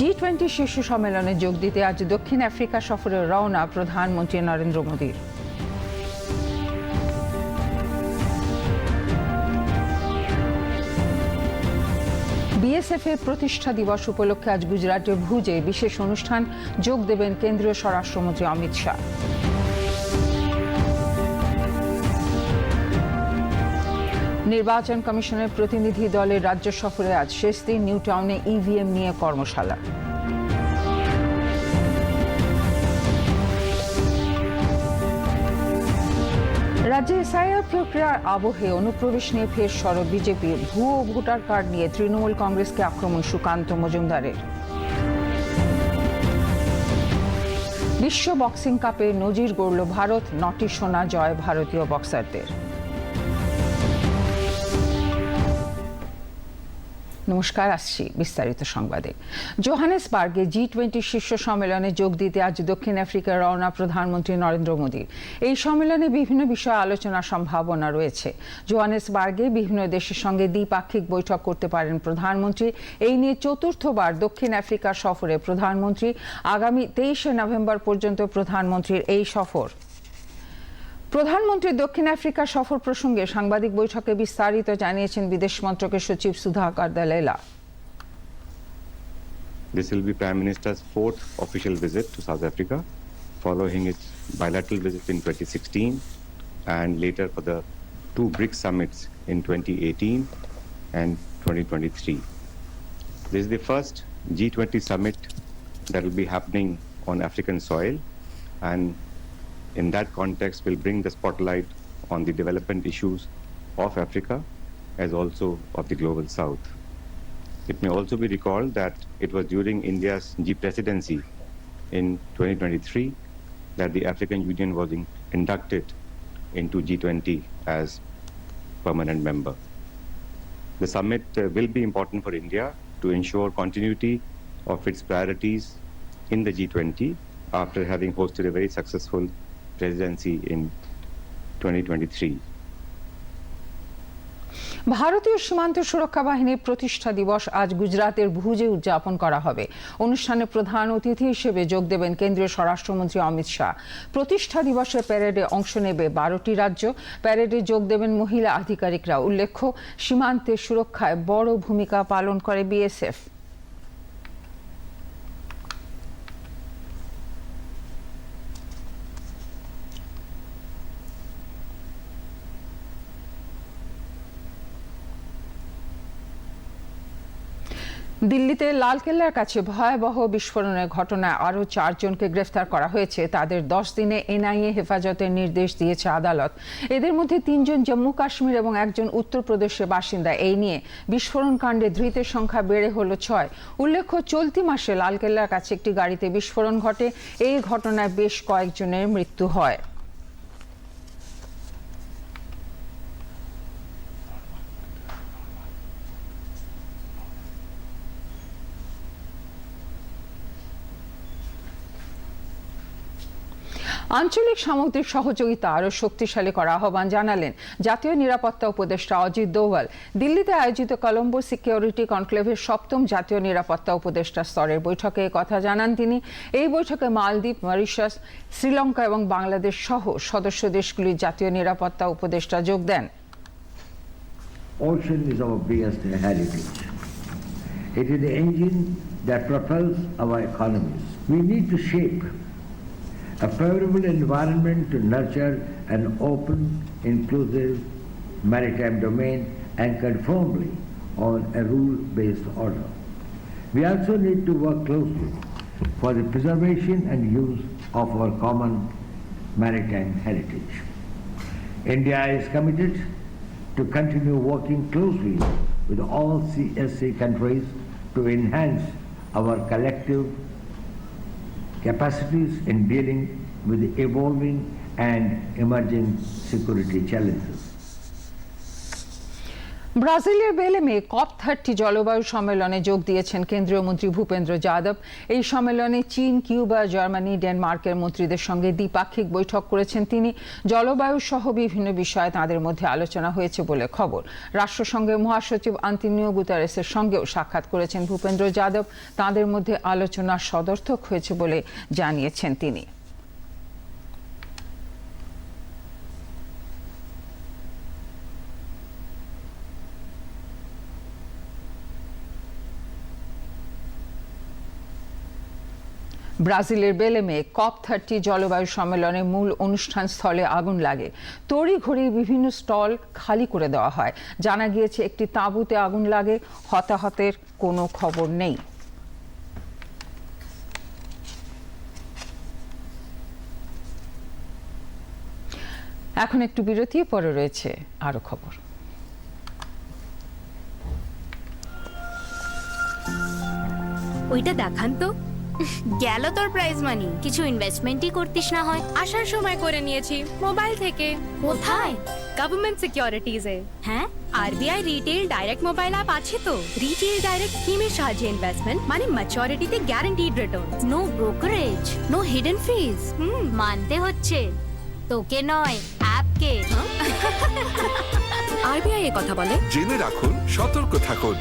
জি twenty শীর্ষ সম্মেলনে যোগ দিতে আজ দক্ষিণ আফ্রিকা সফরে রওনা প্রধানমন্ত্রী নরেন্দ্র মোদীর বিএসএফ এর প্রতিষ্ঠা দিবস উপলক্ষে আজ গুজরাটের ভুজে বিশেষ অনুষ্ঠান যোগ দেবেন কেন্দ্রীয় স্বরাষ্ট্রমন্ত্রী অমিত শাহ। নির্বাচন কমিশনের প্রতিনিধি দলের রাজ্য সফরে আজ শেষ দিন নিউ টাউনে ইভিএম নিয়ে কর্মশালা। রাজ্যে এসআইআর প্রক্রিয়ার আবহে অনুপ্রবেশ নিয়ে ফের সরব বিজেপি ভুয়ো ভোটার কার্ড নিয়ে তৃণমূল কংগ্রেসকে আক্রমণ সুকান্ত মজুমদারের। বিশ্ব বক্সিং কাপে নজির গড়ল ভারত, নটি সোনা জয় ভারতীয় বক্সারদের। নমস্কার, আসছি বিস্তারিত সংবাদে। জোহানেসবার্গে জি টোয়েন্টি শীর্ষ সম্মেলনে যোগ দিতে আজ দক্ষিণ আফ্রিকার রওনা প্রধানমন্ত্রী নরেন্দ্র মোদী। এই সম্মেলনে বিভিন্ন বিষয়ে আলোচনার সম্ভাবনা রয়েছে। জোহানেসবার্গে বিভিন্ন দেশের সঙ্গে দ্বিপাক্ষিক বৈঠক করতে পারেন প্রধানমন্ত্রী। এই নিয়ে চতুর্থবার দক্ষিণ আফ্রিকা সফরে প্রধানমন্ত্রী। আগামী তেইশে নভেম্বর পর্যন্ত প্রধানমন্ত্রীর এই সফর। প্রধানমন্ত্রী দক্ষিণ আফ্রিকা সফর প্রসঙ্গে সাংবাদিক বৈঠকে বিস্তারিত জানিয়েছেন বিদেশ মন্ত্রকের সচিব Sudhakar দালেলা This will be Prime Minister's fourth official visit to South Africa, following its bilateral visit in 2016 and later for the two BRICS summits in 2018 and 2023. This is the first G20 summit that will be happening on African soil, and in that context, will bring the spotlight on the development issues of Africa as also of the global south. It may also be recalled that it was during India's G presidency in 2023 that the African Union was in- inducted into G20 as permanent member. The summit uh, will be important for India to ensure continuity of its priorities in the G20 after having hosted a very successful presidency in 2023. ভারতীয় সীমান্ত সুরক্ষা বাহিনীর প্রতিষ্ঠা দিবস আজ গুজরাতের ভুজে উদযাপন করা হবে। অনুষ্ঠানে প্রধান অতিথি হিসেবে যোগ দেবেন কেন্দ্রীয় স্বরাষ্ট্রমন্ত্রী অমিত শাহ। প্রতিষ্ঠা দিবসের প্যারেডে অংশ নেবে বারোটি রাজ্য। প্যারেডে যোগ দেবেন মহিলা আধিকারিকরা। উল্লেখ্য সীমান্তের সুরক্ষায় বড় ভূমিকা পালন করে বিএসএফ। দিল্লিতে লালকেল্লার কাছে ভয়াবহ বিস্ফোরণের ঘটনায় আরও চারজনকে গ্রেফতার করা হয়েছে। তাদের দশ দিনে এনআইএ হেফাজতের নির্দেশ দিয়েছে আদালত। এদের মধ্যে তিনজন জম্মু কাশ্মীর এবং একজন উত্তরপ্রদেশের বাসিন্দা। এই নিয়ে বিস্ফোরণ কাণ্ডে ধৃতের সংখ্যা বেড়ে হলো ছয়। উল্লেখ্য, চলতি মাসে লালকেল্লার কাছে একটি গাড়িতে বিস্ফোরণ ঘটে। এই ঘটনায় বেশ কয়েকজনের মৃত্যু হয়। আঞ্চলিক সামগ্রিক সহযোগিতা আরও শক্তিশালী করা আহ্বান জানালেন জাতীয় নিরাপত্তা উপদেষ্টা অজিত দোভাল দিল্লিতে আয়োজিত কলম্বো সিকিউরিটি কনক্লেভের সপ্তম জাতীয় নিরাপত্তা উপদেষ্টা স্তরের বৈঠকে কথা জানান তিনি এই বৈঠকে মালদ্বীপ, মরিশাস, শ্রীলঙ্কা এবং বাংলাদেশ সহ সদস্য দেশগুলির জাতীয় নিরাপত্তা উপদেষ্টা যোগ দেন Ocean is our biggest heritage. It is the engine that propels our economies. We need to shape a favorable environment to nurture an open, inclusive maritime domain anchored firmly on a rule-based order. We also need to work closely for the preservation and use of our common maritime heritage. India is committed to continue working closely with all CSA countries to enhance our collective capacities in dealing with evolving and emerging security challenges. ব্রাজিলের বেলেমে কপ thirty জলবায়ু সম্মেলনে যোগ দিয়েছেন কেন্দ্রীয় মন্ত্রী ভূপেন্দ্র যাদব। এই সম্মেলনে চীন, কিউবা, জার্মানি, ডেনমার্কের মন্ত্রীদের সঙ্গে দ্বিপাক্ষিক বৈঠক করেছেন তিনি। জলবায়ু সহ বিভিন্ন বিষয়ে তাঁদের মধ্যে আলোচনা হয়েছে বলে খবর। রাষ্ট্রসংঘের মহাসচিব আন্তিনিও গুতারেসের সঙ্গেও সাক্ষাৎ করেছেন ভূপেন্দ্র যাদব। তাঁদের মধ্যে আলোচনা সদর্থক হয়েছে বলে জানিয়েছেন তিনি। ব্রাজিলের বেলেমে কপ থার্টি জলবায়ু সম্মেলনে মূল অনুষ্ঠান স্থলে আগুন লাগে। তড়ি ঘড়ি বিভিন্ন স্টল খালি করে দেওয়া হয়। জানা গিয়েছে, একটি তাঁবুতে আগুন লাগে। হতাহতের কোনো খবর নেই। এখন একটু বিরতি, পরে রয়েছে আরও খবর। ওইটা দেখান তো। গেল তোর প্রাইজ মানি কিছু ইনভেস্টমেন্টই করতিস না হয়। আসার সময় করে নিয়েছি। মোবাইল থেকে। কোথায়? গভর্নমেন্ট সিকিউরিটিজে হ্যাঁ? RBI retail direct mobile app আছে তো? রিটেল ডাইরেক্ট স্কিমের সাহায্যে ইনভেস্টমেন্ট মানে ম্যাচুরিটিতে guaranteed return no brokerage no hidden fees hmm. মানতে হচ্ছে। তোকে নয় অ্যাপকে। আরবিআই এ কথা বলে। জেনে রাখুন সতর্ক থাকুন।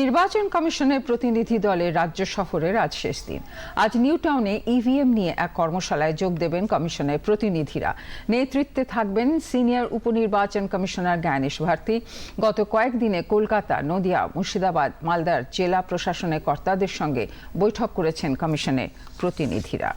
নির্বাচন কমিশনের প্রতিনিধি দলের রাজ্য সফরের আজ শেষ দিন। আজ নিউ টাউনে ইভিএম নিয়ে এক কর্মশালায় যোগ দেবেন কমিশনের প্রতিনিধিরা। নেতৃত্বে থাকবেন সিনিয়র উপনির্বাচন কমিশনার জ্ঞানেশ ভারতী। গত কয়েকদিনে কলকাতা, নদিয়া, মুর্শিদাবাদ, মালদার জেলা প্রশাসনের কর্তাদের সঙ্গে বৈঠক করেছেন কমিশনের প্রতিনিধিরা।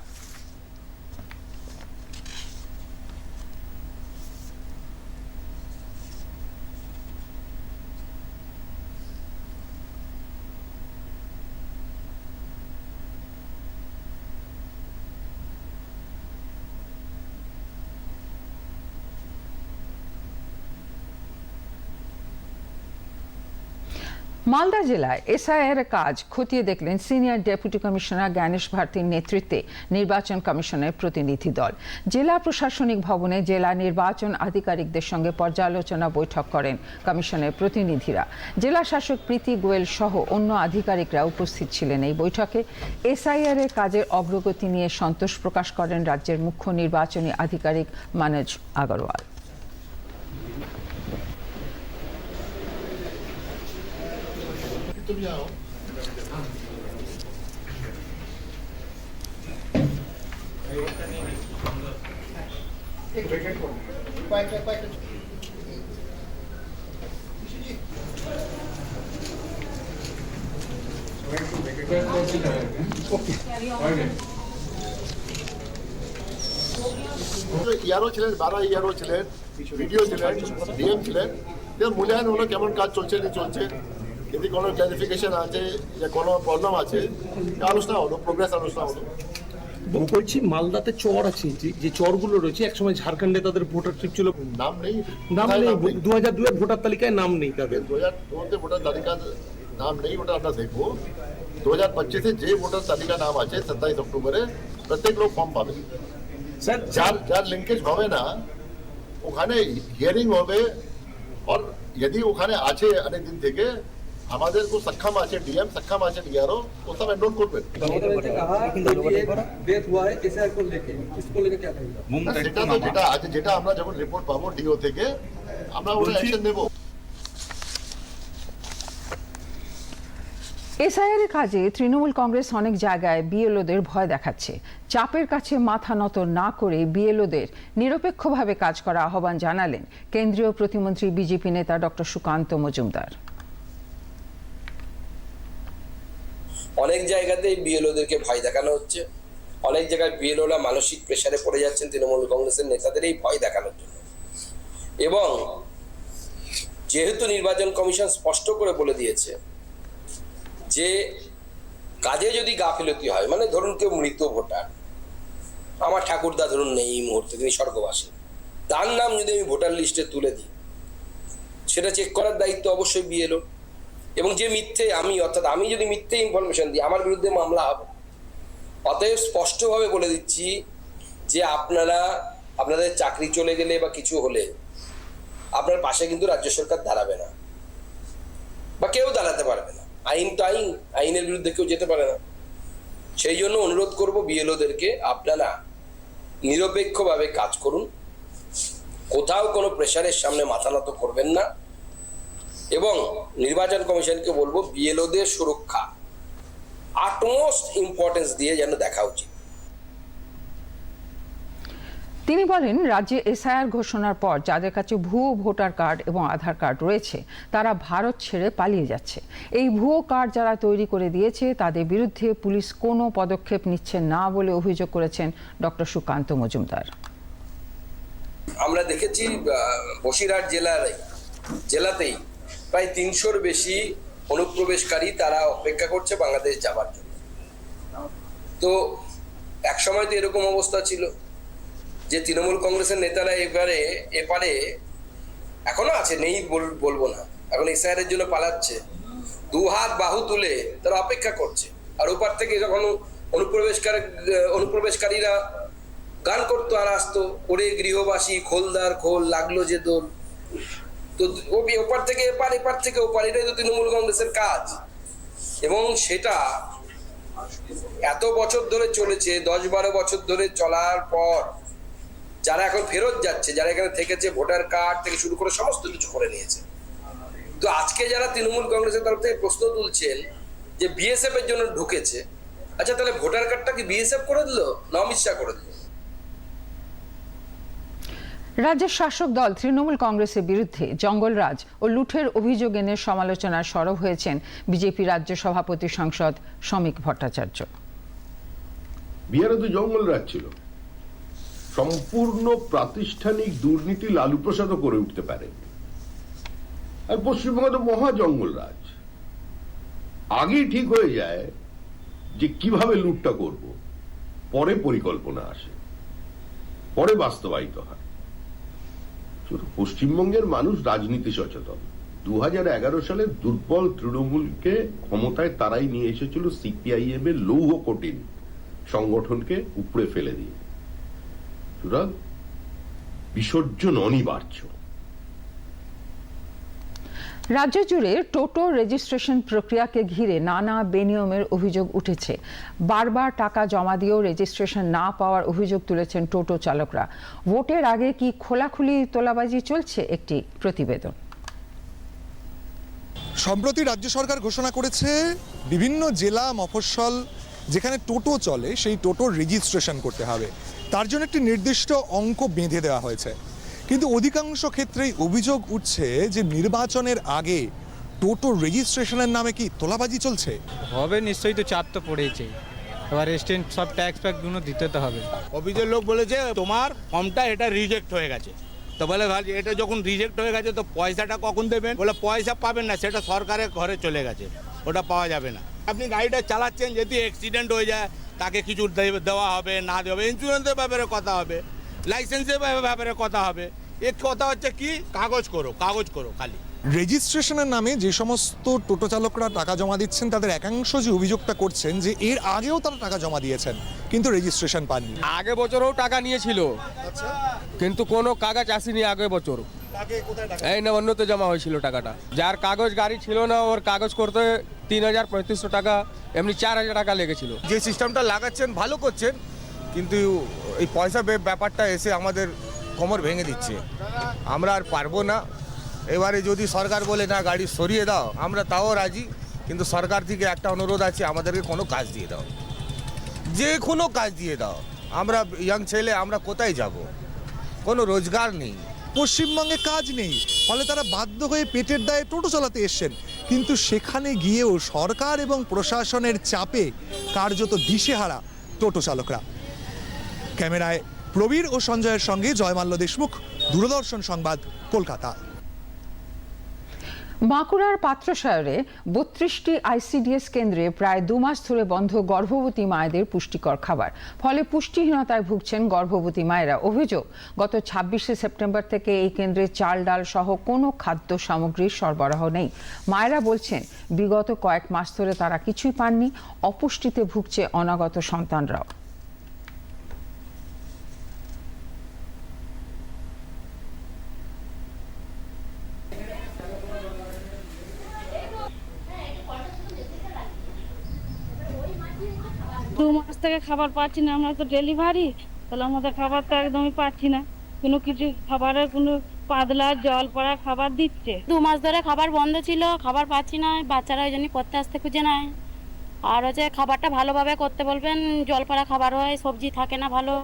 মালদা জেলায় এসআইআর কাজ খতিয়ে দেখলেন সিনিয়র ডেপুটি কমিশনার জ্ঞানেশ ভারতীর নেতৃত্বে নির্বাচন কমিশনের প্রতিনিধি দল। জেলা প্রশাসনিক ভবনে জেলা নির্বাচন আধিকারিকদের সঙ্গে পর্যালোচনা বৈঠক করেন কমিশনের প্রতিনিধিরা। জেলা শাসক প্রীতি গোয়েল সহ অন্য আধিকারিকরা উপস্থিত ছিলেন এই বৈঠকে। এসআইআর এর কাজের অগ্রগতি নিয়ে সন্তোষ প্রকাশ করেন রাজ্যের মুখ্য নির্বাচনী আধিকারিক মানজ আগরওয়াল। ইয়ারও ছিলেন, বারো ইয়ারও ছিলেন, ভিডিও ছিলেন, ডিএম ছিলেন। এদের মূল্যায়ন হলো কেমন কাজ চলছে না চলছে। যদি কোনো ক্লারিফিকেশন আছে যে কোনো প্রবলেম আছে আলোচনা হলো প্রোগ্রেস আলোচনা হলো। বলছি মালদাতে চর আছে যে- চরগুলো রয়েছে একসময় ঝাড়খণ্ডে তাদের ভোটারশিপ ছিল। নাম নেই। নাম নেই দু হাজার দুয়ের ভোটার তালিকায় নাম নেই তাদের। দু হাজার ভোটার তালিকা নাম নেই ওটা আমরা দেখব। দু হাজার পঁচিশে যে ভোটার তালিকা নাম আছে সাতাইশ অক্টোবরে প্রত্যেক লোক ফর্ম পাবে। স্যার যার যার লিঙ্কেজ হবে না ওখানে হিয়ারিং হবে আর যদি ওখানে আছে অনেক দিন থেকে আমাদের তো সক্ষম আছে ডিএম সক্ষম আছে ডিআরও ও সব হ্যাঁ, যেটা আছে যেটা আমরা যখন রিপোর্ট পাবো ডিও থেকে আমরা ওটা অ্যাকশন নেব। এসআইআর এর কাজে তৃণমূল কংগ্রেস অনেক জায়গায় বিএলওদের ভয় দেখাচ্ছে। চাপের কাছে মাথা নত না করে বিএলওদের নিরপেক্ষভাবে কাজ করা আহ্বান জানালেন কেন্দ্রীয় প্রতিমন্ত্রী বিজেপি নেতা ডক্টর সুকান্ত মজুমদার। অনেক জায়গাতেই বিএলওদেরকে ভয় দেখানো হচ্ছে। অনেক জায়গায় বিএলওরা মানসিক প্রেশারে পড়ে যাচ্ছেন তৃণমূল কংগ্রেসের নেতাদের এই ভয় দেখানোর জন্য। এবং যেহেতু নির্বাচন কমিশন স্পষ্ট করে বলে দিয়েছে যে কাজে যদি গাফিলতি হয় মানে ধরুন কেউ মৃত ভোটার, আমার ঠাকুরদা ধরুন নেই এই মুহূর্তে, তিনি স্বর্গবাসী, তার নাম যদি আমি ভোটার লিস্টে তুলে দিই, সেটা চেক করার দায়িত্ব অবশ্যই বিএলও এবং যে মিথ্যে আমি, অর্থাৎ আমি যদি মিথ্যে ইনফরমেশন দিই, আমার বিরুদ্ধে মামলা হবে। অতএব স্পষ্টভাবে বলে দিচ্ছি যে আপনারা, আপনাদের চাকরি চলে গেলে বা কিছু হলে আপনার পাশে কিন্তু রাজ্য সরকার দাঁড়াবে না। বা কেউ দাঁড়াতে পারবে না। আইন তো আইন, আইনের বিরুদ্ধে কেউ যেতে পারে না। সেই জন্য অনুরোধ করব বিএলওদেরকে, আপনারা নিরপেক্ষভাবে কাজ করুন। কোথাও কোনো প্রেশারের সামনে মাথা নত করবেন না। এবং নির্বাচন কমিশনকে বলব বিএলওদের সুরক্ষা। আটমোস্ট ইম্পর্টেন্স দিয়ে যেন দেখা উচিত। তিনি বলেন রাজ্যে এসআইআর ঘোষণার পর যাদের কাছে ভুয়ো ভোটার কার্ড এবং আধার কার্ড রয়েছে তারা ভারত ছেড়ে পালিয়ে যাচ্ছে। এই ভুয়ো কার্ড যারা তৈরি করে দিয়েছে তাদের বিরুদ্ধে পুলিশ কোনো পদক্ষেপ নিচ্ছে না বলে অভিযোগ করেছেন ডক্টর সুকান্ত মজুমদার। আমরা দেখেছি বসিরহাট জেলার জেলাতেই প্রায় তিনশোর বেশি অনুপ্রবেশকারী তারা অপেক্ষা করছে বাংলাদেশ যাবার জন্য। তো এক সময় তো এরকম অবস্থা ছিল যে তৃণমূল কংগ্রেসের নেতারা এবারে, এপারে এখনও আছে, নেই বল- বলব না। এখন এসআইআর এর জন্য পালাচ্ছে। দু হাত বাহু তুলে তারা অপেক্ষা করছে। আর ওপার থেকে যখন অনুপ্রবেশকারী, অনুপ্রবেশকারীরা গান করতো আর আসতো, ওরে গৃহবাসী, খোলদার খোল, লাগল যে দোল। তো ওপার থেকে এপার এপার থেকে ওপার, এটাই তো তৃণমূল কংগ্রেসের কাজ। এবং সেটা এত বছর ধরে চলেছে, দশ বারো বছর ধরে চলার পর যারা এখন ফেরত যাচ্ছে, যারা এখানে থেকেছে, ভোটার কার্ড থেকে শুরু করে সমস্ত কিছু করে নিয়েছে। তো আজকে যারা তৃণমূল কংগ্রেসের তরফ থেকে প্রশ্ন তুলছেন যে বিএসএফ এর জন্য ঢুকেছে আচ্ছা তাহলে ভোটার কার্ডটা কি বিএসএফ করে দিল? না অমিত শাহ করে দিল। রাজ্যের শাসক দল তৃণমূল কংগ্রেসের বিরুদ্ধে জঙ্গলরাজ ও লুঠের অভিযোগ এনে সমালোচনার সরব হয়েছেন বিজেপি রাজ্য সভাপতি সংসদ শ্রমিক ভট্টাচার্য। বিহারে তো জঙ্গল রাজ ছিল। সম্পূর্ণ প্রাতিষ্ঠানিক দুর্নীতি লালু প্রসাদও করে উঠতে পারে। আর পশ্চিমবঙ্গে তো মহা জঙ্গল রাজ আগেই ঠিক হয়ে যায় যে কীভাবে লুটটা করব। পরে পরিকল্পনা আসে। পরে বাস্তবায়িত হয়। পশ্চিমবঙ্গের মানুষ রাজনীতি সচেতন। দু হাজার এগারো সালে দুর্বল তৃণমূলকে ক্ষমতায় তারাই নিয়ে এসেছিল সিপিআইএম এর লৌহ কঠিন সংগঠনকে উপড়ে ফেলে দিয়ে। বিসর্জন অনিবার্য। রাজ্য জুড়ে টোটো রেজিস্ট্রেশন প্রক্রিয়াকে ঘিরে নানা বেনিয়মের অভিযোগ উঠেছে। বারবার টাকা জমা দিয়েও রেজিস্ট্রেশন না পাওয়ার অভিযোগ তুলেছেন টোটো চালকরা। ভোটের আগে কি খোলাখুলি তোলাবাজি চলছে? একটি প্রতিবেদন। সম্প্রতি রাজ্য সরকার ঘোষণা করেছে, বিভিন্ন জেলা মফস্বল যেখানে টোটো চলে, সেই টোটোর রেজিস্ট্রেশন করতে হবে। তার জন্য একটি নির্দিষ্ট অঙ্ক বেঁধে দেওয়া হয়েছে। কিন্তু অধিকাংশ ক্ষেত্রেই অভিযোগ উঠছে যে নির্বাচনের আগে টোটো রেজিস্ট্রেশনের নামে কি তোলাবাজি চলছে? হবে নিশ্চয়ই তো চাপ তো পড়েছে। এবার এক্সটেন্ট সব ট্যাক্স ফ্যাক্সগুলো দিতে তো হবে। অফিসের লোক বলেছে তোমার ফর্মটা এটা রিজেক্ট হয়ে গেছে। তো বলে ভাই এটা যখন রিজেক্ট হয়ে গেছে তো পয়সাটা কখন দেবেন? বলে পয়সা পাবেন না সেটা সরকারের ঘরে চলে গেছে। ওটা পাওয়া যাবে না। আপনি গাড়িটা চালাচ্ছেন যদি অ্যাক্সিডেন্ট হয়ে যায় তাকে কিছু দেওয়া হবে না দেওয়া হবে ইন্স্যুরেন্সের ব্যাপারে কথা হবে। লাইসেন্সের ব্যাপারে- ব্যাপারে কথা হবে। এর কথা হচ্ছে কি? কাগজ করো কাগজ করো খালি। রেজিস্ট্রেশনের নামে যে সমস্ত টোটো চালকরা টাকা জমা দিচ্ছেন তাদের একাংশ যে অভিযোগটা করছেন যে এর আগেও তারা টাকা জমা দিয়েছেন কিন্তু রেজিস্ট্রেশন পাননি। আগে বছরও টাকা নিয়েছিল। কিন্তু কোনো কাগজ আসেনি আগে বছর। এই না অন্যতে জমা হয়েছিল টাকাটা। যার কাগজ গাড়ি ছিল না ওর কাগজ করতে তিন হাজার পঁয়ত্রিশশো টাকা এমনি চার হাজার টাকা লেগেছিল। যে সিস্টেমটা লাগাচ্ছেন ভালো করছেন কিন্তু এই পয়সা ব্যাপারটা এসে আমাদের কোমর ভেঙে দিচ্ছে। আমরা আর পারব না। এবারে যদি সরকার বলে, না, গাড়ি সরিয়ে দাও, আমরা তাও রাজি। কিন্তু সরকার থেকে একটা অনুরোধ আছে, আমাদেরকে কোনো কাজ দিয়ে দাও। যে কোনো কাজ দিয়ে দাও। আমরা ইয়াং ছেলে, আমরা কোথায় যাব? কোনো রোজগার নেই। পশ্চিমবঙ্গে কাজ নেই। ফলে তারা বাধ্য হয়ে পেটের দায়ে টোটো চালাতে এসছেন। কিন্তু সেখানে গিয়েও সরকার এবং প্রশাসনের চাপে কার্যত দিশেহারা টোটো চালকরা। ক্যামেরায় প্রবীর ও সঞ্জয়ের সঙ্গে জয়মাল্য দেশমুখ, দূরদর্শন সংবাদ, কলকাতা। বাঁকুড়ার পাত্রসায়রে বত্রিশটি আইসিডিএস কেন্দ্রে প্রায় দু মাস ধরে বন্ধ গর্ভবতী মায়েদের পুষ্টিকর খাবার। ফলে পুষ্টিহীনতায় ভুগছেন গর্ভবতী মায়েরা। অভিযোগ, গত ছাব্বিশে সেপ্টেম্বর থেকে এই কেন্দ্রে চাল, ডাল সহ কোনো খাদ্য সামগ্রীর সরবরাহ নেই। মায়েরা বলছেন, বিগত কয়েক মাস ধরে তারা কিছুই পাননি, অপুষ্টিতে ভুগছে অনাগত সন্তানরাও। থেকে খাবার পাচ্ছি না আমরা তো ডেলিভারি তাহলে আমাদের খাবার তো একদমই পাচ্ছি না। কোনো কিছু খাবারের কোনো পাতলা জল পড়া খাবার দিচ্ছে। দু মাস ধরে খাবার বন্ধ ছিল খাবার পাচ্ছি না বাচ্চারা ওই জন্য পড়তে আসতে খুঁজে নেয় আর হচ্ছে খাবারটা ভালোভাবে করতে বলবেন জল পড়া খাবার হয় সবজি থাকে না ভালো।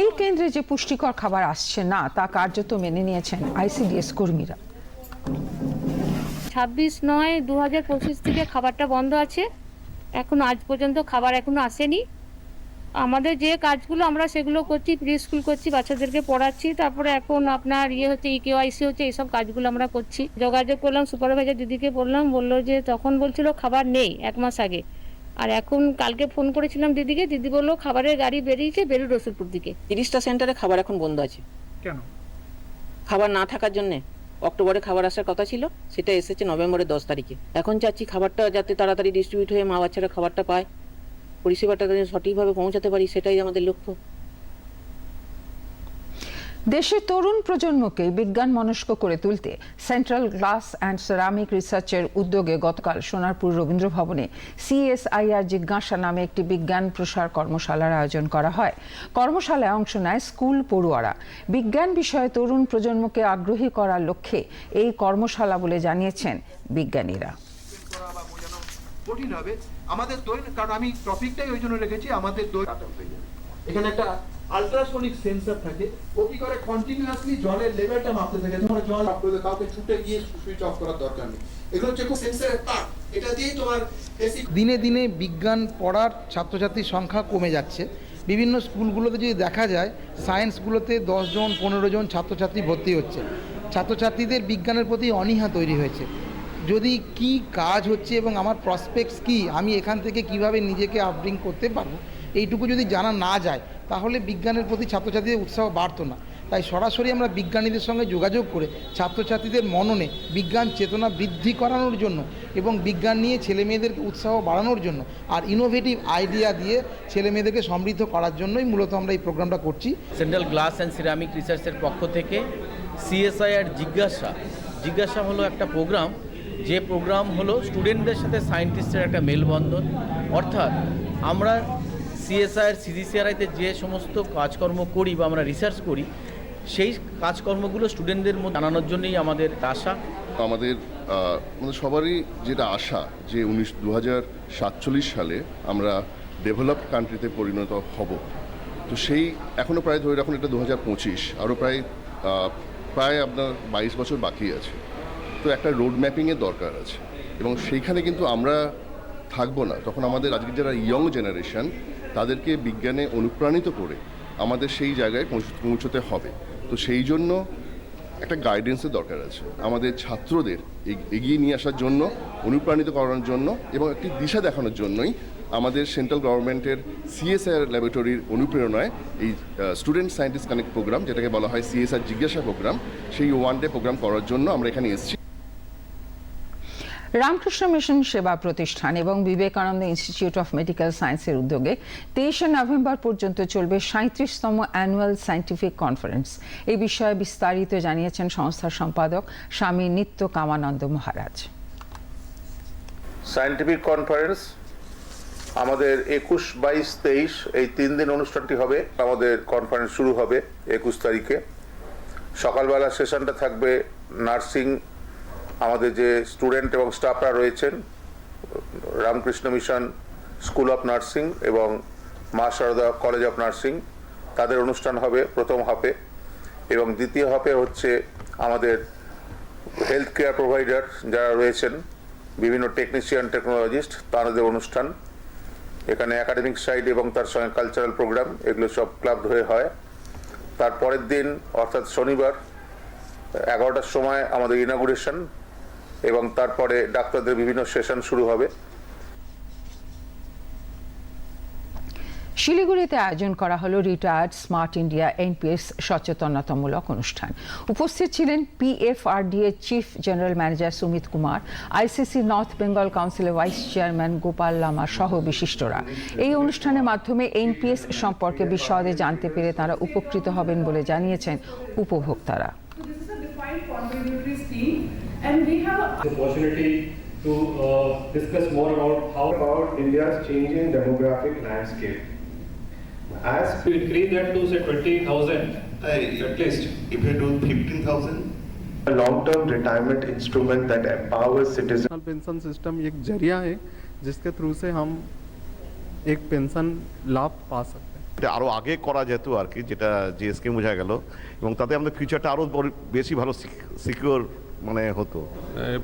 এই কেন্দ্রে যে পুষ্টিকর খাবার আসছে না তা কার্যত মেনে নিয়েছেন আইসিডিএস কর্মীরা। ছাব্বিশ নয় দু হাজার পঁচিশ থেকে খাবারটা বন্ধ আছে। এখন আজ পর্যন্ত খাবার এখনও আসেনি। আমাদের যে কাজগুলো আমরা সেগুলো করছি প্রি স্কুল করছি বাচ্চাদেরকে পড়াচ্ছি তারপরে এখন আপনার ইয়ে হচ্ছে ই কেওয়াইসি হচ্ছে এইসব কাজগুলো আমরা করছি। যোগাযোগ করলাম সুপারভাইজার দিদিকে বললাম বলল যে তখন বলছিল খাবার নেই এক মাস আগে। আর এখন কালকে ফোন করেছিলাম দিদিকে দিদি বলল খাবারের গাড়ি বেরিয়েছে বেরুর রসুলপুর দিকে। তিরিশটা সেন্টারে খাবার এখন বন্ধ আছে। কেন? খাবার না থাকার জন্য। অক্টোবরে খাবার আসার কথা ছিল, সেটা এসেছে নভেম্বরের দশ তারিখে। এখন চাচ্ছি খাবারটা যাতে তাড়াতাড়ি ডিস্ট্রিবিউট হয়ে মা বাচ্চারা খাবারটা পায়। পরিষেবাটা সঠিকভাবে পৌঁছাতে পারি, সেটাই আমাদের লক্ষ্য। দেশের তরুণ প্রজন্মকে বিজ্ঞান মনস্ক করে তুলতে সেন্ট্রাল গ্লাস অ্যান্ড সেরামিক রিসার্চের উদ্যোগে গতকাল সোনারপুর রবীন্দ্র ভবনে সিএসআইআর জিজ্ঞাসা নামে একটি বিজ্ঞান প্রসার কর্মশালার আয়োজন করা হয়। কর্মশালায় অংশ নেয় স্কুল পড়ুয়ারা। বিজ্ঞান বিষয়ে তরুণ প্রজন্মকে আগ্রহী করার লক্ষ্যে এই কর্মশালা বলে জানিয়েছেন বিজ্ঞানীরা। আমাদের দই কারণ আমি টপিকটাই ওই জন্য রেখেছি, আমাদের দই এখানে একটা আলট্রাসোনিক সেন্সর থাকে, ও কি করে কন্টিনিউয়াসলি জলের লেভেলটা মাপতে থাকে? তোমার জল আপনাদের কাউকে ছুটে গিয়ে সুইচ অফ করার দরকার নেই। এগুলো হচ্ছে খুব সেন্সরের পার্ট এটা দিয়েই তোমার দিনে দিনে বিজ্ঞান পড়ার ছাত্রছাত্রীর সংখ্যা কমে যাচ্ছে। বিভিন্ন স্কুলগুলোতে যদি দেখা যায়, সায়েন্সগুলোতে দশজন পনেরো জন ছাত্রছাত্রী ভর্তি হচ্ছে। ছাত্রছাত্রীদের বিজ্ঞানের প্রতি অনীহা তৈরি হয়েছে। যদি কি কাজ হচ্ছে এবং আমার প্রসপেক্টস কি, আমি এখান থেকে কীভাবে নিজেকে আপব্রিং করতে পারব, এইটুকু যদি জানা না যায় তাহলে বিজ্ঞানের প্রতি ছাত্রছাত্রীদের উৎসাহ বাড়তো না। তাই সরাসরি আমরা বিজ্ঞানীদের সঙ্গে যোগাযোগ করে ছাত্রছাত্রীদের মননে বিজ্ঞান চেতনা বৃদ্ধি করানোর জন্য এবং বিজ্ঞান নিয়ে ছেলেমেয়েদেরকে উৎসাহ বাড়ানোর জন্য আর ইনোভেটিভ আইডিয়া দিয়ে ছেলেমেয়েদেরকে সমৃদ্ধ করার জন্যই মূলত আমরা এই প্রোগ্রামটা করছি। সেন্ট্রাল গ্লাস অ্যান্ড সিরামিক রিসার্চের পক্ষ থেকে সিএসআইআর জিজ্ঞাসা। জিজ্ঞাসা হলো একটা প্রোগ্রাম, যে প্রোগ্রাম হলো স্টুডেন্টদের সাথে সায়েন্টিস্টের একটা মেলবন্ধন। অর্থাৎ আমরা সিএসআইআর সিজিসিআরআইতে যে সমস্ত কাজকর্ম করি বা আমরা রিসার্চ করি, সেই কাজকর্মগুলো স্টুডেন্টদের মধ্যে জানানোর জন্যই আমাদের আশা। আমাদের সবারই যেটা আশা যে উনিশ দু সালে আমরা ডেভেলপড কান্ট্রিতে পরিণত হব। তো সেই এখনও প্রায় ধরে রাখুন এটা দু হাজার পঁচিশ, আরও প্রায় প্রায় আপনার বাইশ বছর বাকি আছে। তো একটা রোড ম্যাপিংয়ের দরকার আছে। এবং সেইখানে কিন্তু আমরা থাকব না। তখন আমাদের আজকে যারা ইয়ং জেনারেশন তাদেরকে বিজ্ঞানে অনুপ্রাণিত করে আমাদের সেই জায়গায় পৌঁছ- পৌঁছতে হবে। তো সেই জন্য একটা গাইডেন্সের দরকার আছে। আমাদের ছাত্রদের এগ- এগিয়ে নিয়ে আসার জন্য, অনুপ্রাণিত করানোর জন্য এবং একটি দিশা দেখানোর জন্যই আমাদের সেন্ট্রাল গভর্নমেন্টের সিএসআর ল্যাবরেটরির অনুপ্রেরণায় এই স্টুডেন্ট সায়েন্টিস্ট কানেক্ট প্রোগ্রাম যেটাকে বলা হয় সিএসআর জিজ্ঞাসা প্রোগ্রাম সেই ওয়ান ডে প্রোগ্রাম করার জন্য আমরা এখানে এসেছি। রামকৃষ্ণ মিশন সেবা প্রতিষ্ঠান এবং বিবেকানন্দ ইনস্টিটিউট অফ মেডিকেল সায়েন্সের উদ্যোগে তেইশে নভেম্বর পর্যন্ত চলবে সাঁত্রিশতম অ্যানুয়াল সায়েন্টিফিক কনফারেন্স। এই বিষয়ে বিস্তারিত জানিয়েছেন সংস্থার সম্পাদক স্বামী নিত্য কামানন্দ মহারাজ। সায়েন্টিফিক কনফারেন্স আমাদের একুশ, বাইশ, তেইশ এই তিন দিন অনুষ্ঠানটি হবে। আমাদের কনফারেন্স শুরু হবে একুশ তারিখে। সকালবেলা সেশনটা থাকবে নার্সিং আমাদের যে স্টুডেন্ট এবং স্টাফরা রয়েছেন, Ramakrishna mission school of nursing এবং মা সারদা কলেজ অফ নার্সিং, তাদের অনুষ্ঠান হবে প্রথম হাফে এবং দ্বিতীয় হাফে হচ্ছে আমাদের হেলথ কেয়ার প্রোভাইডার যারা রয়েছেন, বিভিন্ন টেকনিশিয়ান টেকনোলজিস্ট তাদের অনুষ্ঠান। এখানে একাডেমিক সাইড এবং তার সঙ্গে কালচারাল প্রোগ্রাম এগুলো সব ক্লাব হয়ে হয়। তার পরের দিন, অর্থাৎ শনিবার, এগারোটার সময় আমাদের ইনাগুরেশন এবং তারপরে ডাক্তারদের বিভিন্ন সেশন শুরু হবে। শিলিগুড়িতে আয়োজন করা হলো রিটায়ার্ড স্মার্ট ইন্ডিয়া এনপিএস সচেতনতামূলক অনুষ্ঠান। উপস্থিত ছিলেন PFRDA chief general manager Sumit Kumar ICC north Bengal কাউন্সিলের ভাইস চেয়ারম্যান গোপাল লামা সহ বিশিষ্টরা। এই অনুষ্ঠানের মাধ্যমে এনপিএস সম্পর্কে বিশদে জানতে পেরে তারা উপকৃত হবেন বলে জানিয়েছেন উপভোক্তারা। the opportunity to to uh, discuss more about how about India's changing demographic landscape. As we increase that to say 20,000 at least. If you do 15,000, A long-term retirement instrument that empowers citizens. Pension system एक जरिया है जिसके through से हम एक pension लाभ पा सकते हैं এটা আরো আগে করা যেত আর কি যেটা জিএসকে বোঝা গেল এবং তাতে আমাদের ফিউচারটা আরো বড়- বেশি ভালো সিকিউর মানে হতো।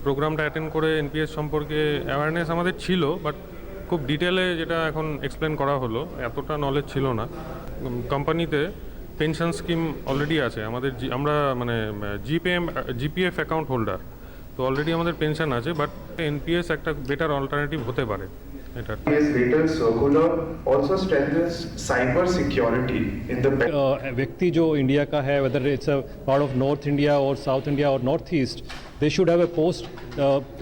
প্রোগ্রামটা অ্যাটেন্ড করে এনপিএস সম্পর্কে অ্যাওয়ারনেস আমাদের ছিল বাট খুব ডিটেলে যেটা এখন এক্সপ্লেন করা হলো, এতটা নলেজ ছিল না। কোম্পানিতে পেনশন স্কিম অলরেডি আছে। আমাদের আমরা মানে জিপিএম জিপিএফ অ্যাকাউন্ট হোল্ডার তো অলরেডি আমাদের পেনশন আছে বাট এনপিএস একটা বেটার অল্টারনেটিভ হতে পারে। এটা His latest circular also strengthens cyber security in the व्यक्ति जो इंडिया का है whether it's a part of north India और साउथ इंडिया और north east they should have a post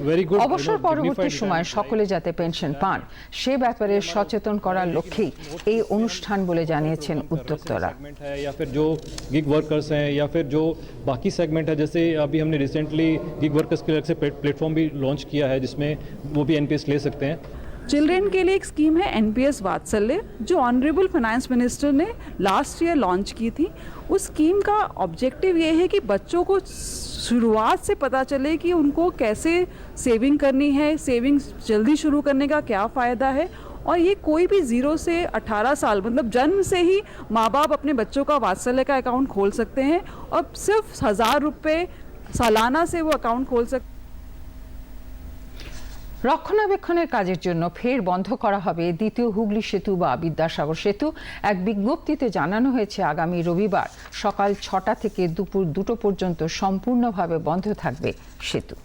very good অবসর পরবর্তী সময় সকলে যাতে পেনশন পান সে ব্যাপারে সচেতন করার লক্ষ্যেই এই অনুষ্ঠান বলে জানিয়েছেন উদ্যোক্তারা सेगमेंट है या फिर जो गिग वर्कर्स हैं या फिर जो बाकी सेगमेंट है जैसे अभी हमने रिसेंटली गिग वर्कर्स के लिए अलग से प्लेटफॉर्म भी लॉन्च किया है जिसमें वो भी एनपीएस ले सकते हैं चिल्ड्रेन के लिए एक स्कीम है एनपीएस वात्सल्य, जो ऑनरेबल फाइनेंस मिनिस्टर ने लास्ट ईयर लॉन्च की थी। उस स्कीम का ऑब्जेक्टिव ये है कि बच्चों को शुरुआत से पता चले कि उनको कैसे सेविंग करनी है सेविंग जल्दी शुरू करने का क्या फ़ायदा है। और ये कोई भी ज़ीरो से 18 साल मतलब जन्म से ही माँ बाप अपने बच्चों का वात्सल्य का अकाउंट खोल सकते हैं। और सिर्फ़ हज़ार रुपये सालाना से वो अकाउंट खोल सकते রক্ষণাবেক্ষণের কাজের জন্য ফের বন্ধ করা হবে দ্বিতীয় হুগলি সেতু বা বিদ্যাসাগর সেতু। এক বিজ্ঞপ্তিতে জানানো হয়েছে, আগামী রবিবার সকাল ছটা থেকে দুপুর দুটো পর্যন্ত সম্পূর্ণভাবে বন্ধ থাকবে সেতু।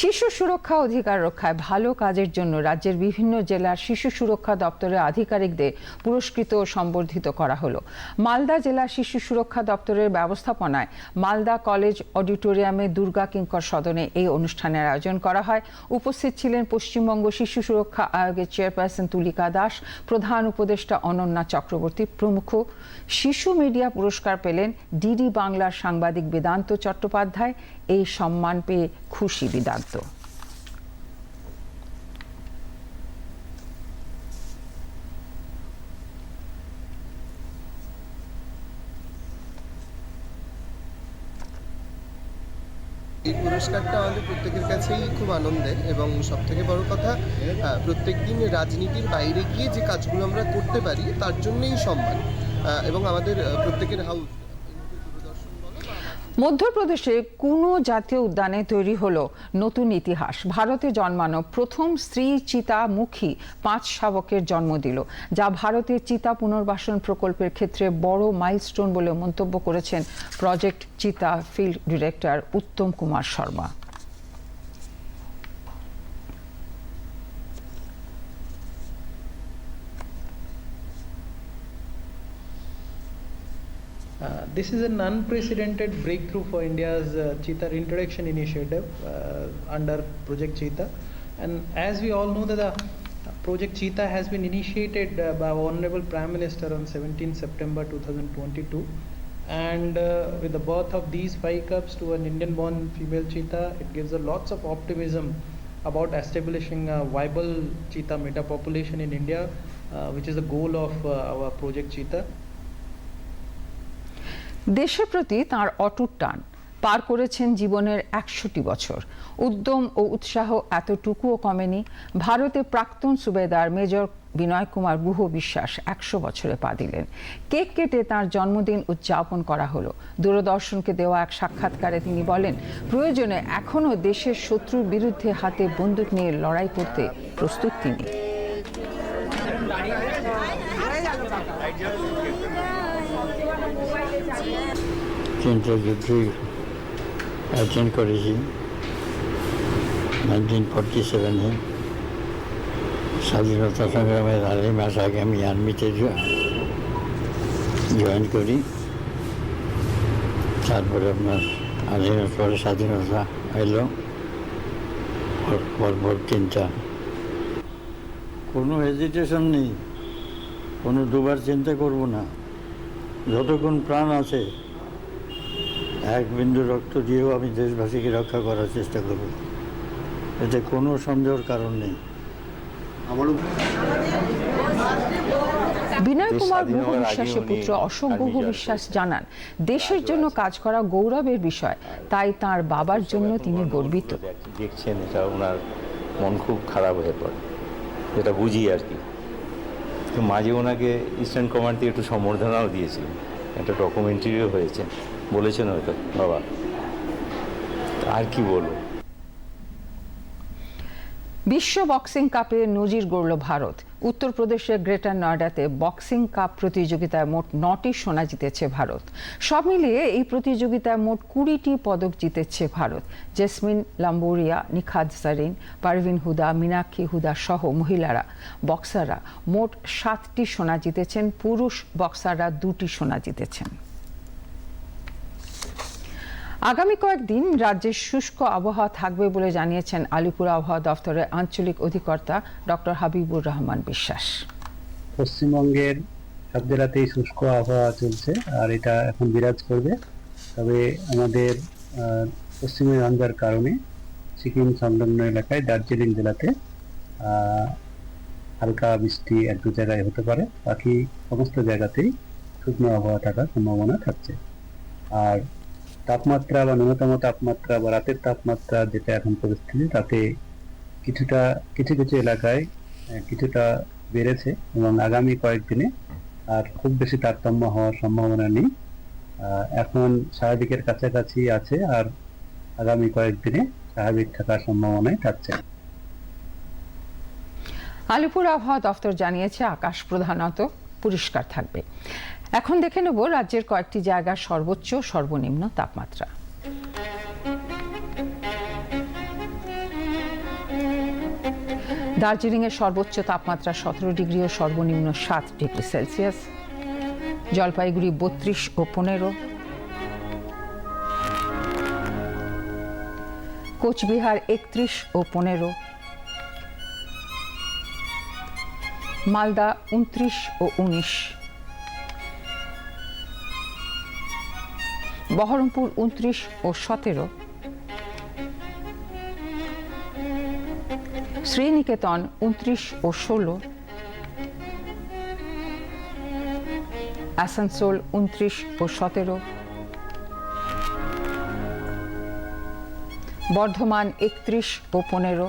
শিশু সুরক্ষা অধিকার রক্ষায় ভালো কাজের জন্য রাজ্যের বিভিন্ন জেলার শিশু সুরক্ষা দপ্তরের আধিকারিকদের পুরস্কৃত ও সম্বর্ধিত করা হলো। মালদা জেলা শিশু সুরক্ষা দপ্তরের ব্যবস্থাপনায় মালদা কলেজ অডিটোরিয়ামে দুর্গা কিঙ্কর সদনে এই অনুষ্ঠানের আয়োজন করা হয়। উপস্থিত ছিলেন পশ্চিমবঙ্গ শিশু সুরক্ষা আয়োগের চেয়ারপারসন তুলিকা দাস, প্রধান উপদেষ্টা অনন্যা চক্রবর্তী প্রমুখ। শিশু মিডিয়া পুরস্কার পেলেন ডিডি বাংলার সাংবাদিক বেদান্ত চট্টোপাধ্যায়। এই সম্মান পেয়ে খুশি বেদান্ত এই পুরস্কারটা আমাদের প্রত্যেকের কাছেই খুব আনন্দের এবং সব থেকে বড় কথা প্রত্যেক দিন রাজনীতির বাইরে গিয়ে যে কাজগুলো আমরা করতে পারি, তার জন্যই সম্মান। এবং আমাদের প্রত্যেকের হাউস মধ্যপ্রদেশে কোনো জাতীয় উদ্যানে তৈরি হলো নতুন ইতিহাস। ভারতে জন্মানো প্রথম স্ত্রী চিতামুখী পাঁচ শাবকের জন্ম দিল, যা ভারতের চিতা পুনর্বাসন প্রকল্পের ক্ষেত্রে বড় মাইলস্টোন বলে মন্তব্য করেছেন project cheetah field director Uttam Kumar Sharma. Uh, this is an unprecedented breakthrough for India's uh, cheetah introduction initiative uh, under Project Cheetah. And as we all know that the Project Cheetah has been initiated uh, by Honorable Prime Minister on 17 September 2022. And uh, with the birth of these five cubs to an Indian-born female cheetah, it gives a lots of optimism about establishing a viable cheetah meta population in India, which is the goal of our Project Cheetah. দেশের প্রতি তার অটুট টান, পার করেছেন জীবনের একশোটি বছর। উদ্যম ও উৎসাহ এতটুকুও কমেনি। ভারতে প্রাক্তন সুবেদার মেজর বিনয় কুমার গুহ বিশ্বাস একশো বছরে পা দিলেন। কেক কেটে তার জন্মদিন উদযাপন করা হলো। দূরদর্শনকে দেওয়া এক সাক্ষাৎকারে তিনি বলেন, প্রয়োজনে এখনও দেশের শত্রুর বিরুদ্ধে হাতে বন্দুক নিয়ে লড়াই করতে প্রস্তুত তিনি। তিনটে যুদ্ধই অ্যাটেন্ড করেছি নাইনটিন ফর্টি সেভেনে স্বাধীনতা সংগ্রামের আড়াই মাস আগে আমি আর্মিতে জয়েন করি। তারপরে আপনার স্বাধীনতা পরে স্বাধীনতা এলো পরপর তিনটা। কোনো হেজিটেশন নেই, কোনো দুবার চিন্তা করব না। যতক্ষণ প্রাণ আছে এক বিন্দু রক্ত দিয়েও আমি দেশবাসীকে রক্ষা করার চেষ্টা করব। এতে কোনো সন্দেহের কারণ নেই। আমারও বিনয় কুমার গুহ বিশ্বাসের পুত্র অশোক আর্মি গুহ বিশ্বাস জানান দেশের জন্য কাজ করা গৌরবের বিষয় তাই তার বাবার জন্য তিনি গর্বিত। দেখছেন এটা ওনার মন খুব খারাপ হয়ে পড়ে। যেটা বুঝি আর কি। তো মাঝে ওনাকে ইস্টার্ন কমান্ড দিয়ে একটু সম্বর্ধনাও দিয়েছিলেন। একটা ডকুমেন্টারিও হয়েছে। বলেছেন হয়তো, বাবা। আর কি বলব? বিশ্ব বক্সিং কাপে নজির গড়ল ভারত। উত্তরপ্রদেশের গ্রেটার নয়ডাতে বক্সিং কাপ প্রতিযোগিতায় মোট নটি সোনা জিতেছে ভারত। সব মিলিয়ে এই প্রতিযোগিতায় মোট কুড়িটি পদক জিতেছে ভারত। জেসমিন লাম্বোরিয়া, নিখাদ সারিন, পারভিন হুদা, মিনাক্ষী হুদা সহ মহিলারা। বক্সাররা মোট সাতটি সোনা জিতেছেন, পুরুষ বক্সাররা দুটি সোনা জিতেছেন। আগামী কয়েকদিন রাজ্যে শুষ্ক আবহাওয়া থাকবে বলে জানিয়েছেন আলিপুর আবহাওয়া দফতরের আঞ্চলিক অধিকর্তা ডক্টর হাবিবুর রহমান বিশ্বাস। পশ্চিমবঙ্গের সব জেলাতেই শুষ্ক আবহাওয়া চলছে আর এটা এখন বিরাজ করবে। তবে আমাদের পশ্চিমে গাঙ্গার কারণে সিকিম সংলগ্ন এলাকায় দার্জিলিং জেলাতে হালকা বৃষ্টি এক দু জায়গায় হতে পারে। বাকি সমস্ত জায়গাতেই শুকনো আবহাওয়া থাকার সম্ভাবনা থাকছে। আর তাপমাত্রা বা ন্যূনতম তাপমাত্রা বা রাতের তাপমাত্রা যেটা এখন পরিস্থিতি, তাতে কিছুটা, কিছু কিছু এলাকায় কিছুটা বেড়েছে এবং আগামী কয়েকদিনে আর খুব বেশি তারতম্য হওয়ার সম্ভাবনা নেই। এখন স্বাভাবিকের কাছাকাছি আছে আর আগামী কয়েকদিনে স্বাভাবিক থাকার সম্ভাবনাই থাকছে। আলিপুর আবহাওয়া দফতর জানিয়েছে, আকাশ প্রধানত পরিষ্কার থাকবে। এখন দেখে নেব রাজ্যের কয়েকটি জায়গার সর্বোচ্চ সর্বনিম্ন তাপমাত্রা। দার্জিলিং এর সর্বোচ্চ তাপমাত্রা সতেরো ডিগ্রি ও সর্বনিম্ন সাত ডিগ্রি সেলসিয়াস। জলপাইগুড়ি বত্রিশ ও পনেরো। কোচবিহার একত্রিশ ও পনেরো। মালদা উনত্রিশ ও উনিশ। বহরমপুর উনত্রিশ ও সতেরো। শ্রীনিকেতন উনত্রিশ ও ষোলো। আসানসোল উনত্রিশ ও সতেরো। বর্ধমান একত্রিশ ও পনেরো।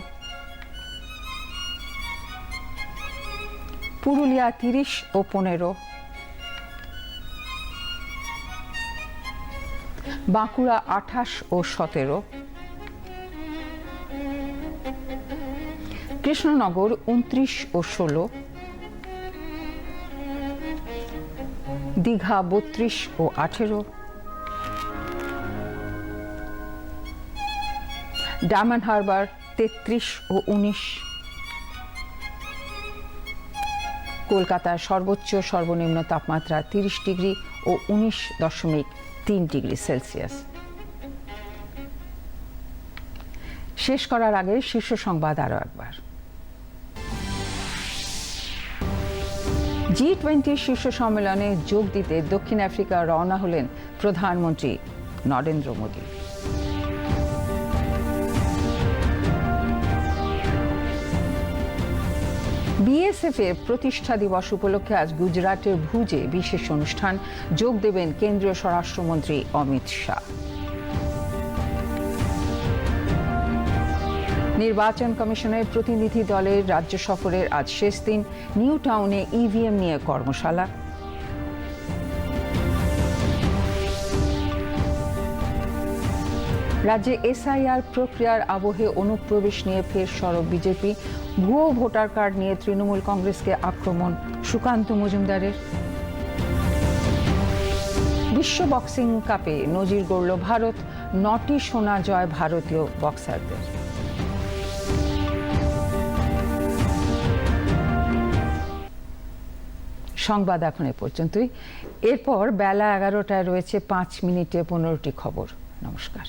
পুরুলিয়া তিরিশ ও পনেরো। বাঁকুড়া আঠাশ ও সতেরো। কৃষ্ণনগর উনত্রিশ ও ষোলো। দীঘা বত্রিশ ও আঠেরো। ডায়মন্ড হারবার তেত্রিশ ও উনিশ। কলকাতার সর্বোচ্চ সর্বনিম্ন তাপমাত্রা তিরিশ ডিগ্রি ও উনিশ দশমিক তিন ডিগ্রি সেলসিয়াস। শেষ করার আগে শীর্ষ সংবাদ আরও একবার। জি টোয়েন্টি শীর্ষ সম্মেলনে যোগ দিতে দক্ষিণ আফ্রিকা রওনা হলেন প্রধানমন্ত্রী নরেন্দ্র মোদী। বিএসএফ এর প্রতিষ্ঠা দিবস উপলক্ষে আজ গুজরাটের ভুজে বিশেষ অনুষ্ঠান। যোগ দেবেন কেন্দ্রীয় স্বরাষ্ট্রমন্ত্রী অমিত শাহ। নির্বাচন কমিশনের প্রতিনিধি দলের রাজ্য সফরের আজ শেষ দিন। নিউ টাউনে ইভিএম নিয়ে কর্মশালা। রাজ্যে এসআইআর প্রক্রিয়ার আবহে অনুপ্রবেশ নিয়ে ফের সরব বিজেপি। ভুয়ো ভোটার কার্ড নিয়ে তৃণমূল কংগ্রেসকে আক্রমণ, সুকান্ত মজুমদারের। বিশ্ব বক্সিং কাপে নজির গড়ল ভারত, নটি সোনা জয় ভারতীয় বক্সারদের। সংবাদ এখন এ পর্যন্তই। এরপর বেলা এগারোটায় রয়েছে পাঁচ মিনিটে পনেরোটি খবর। নমস্কার।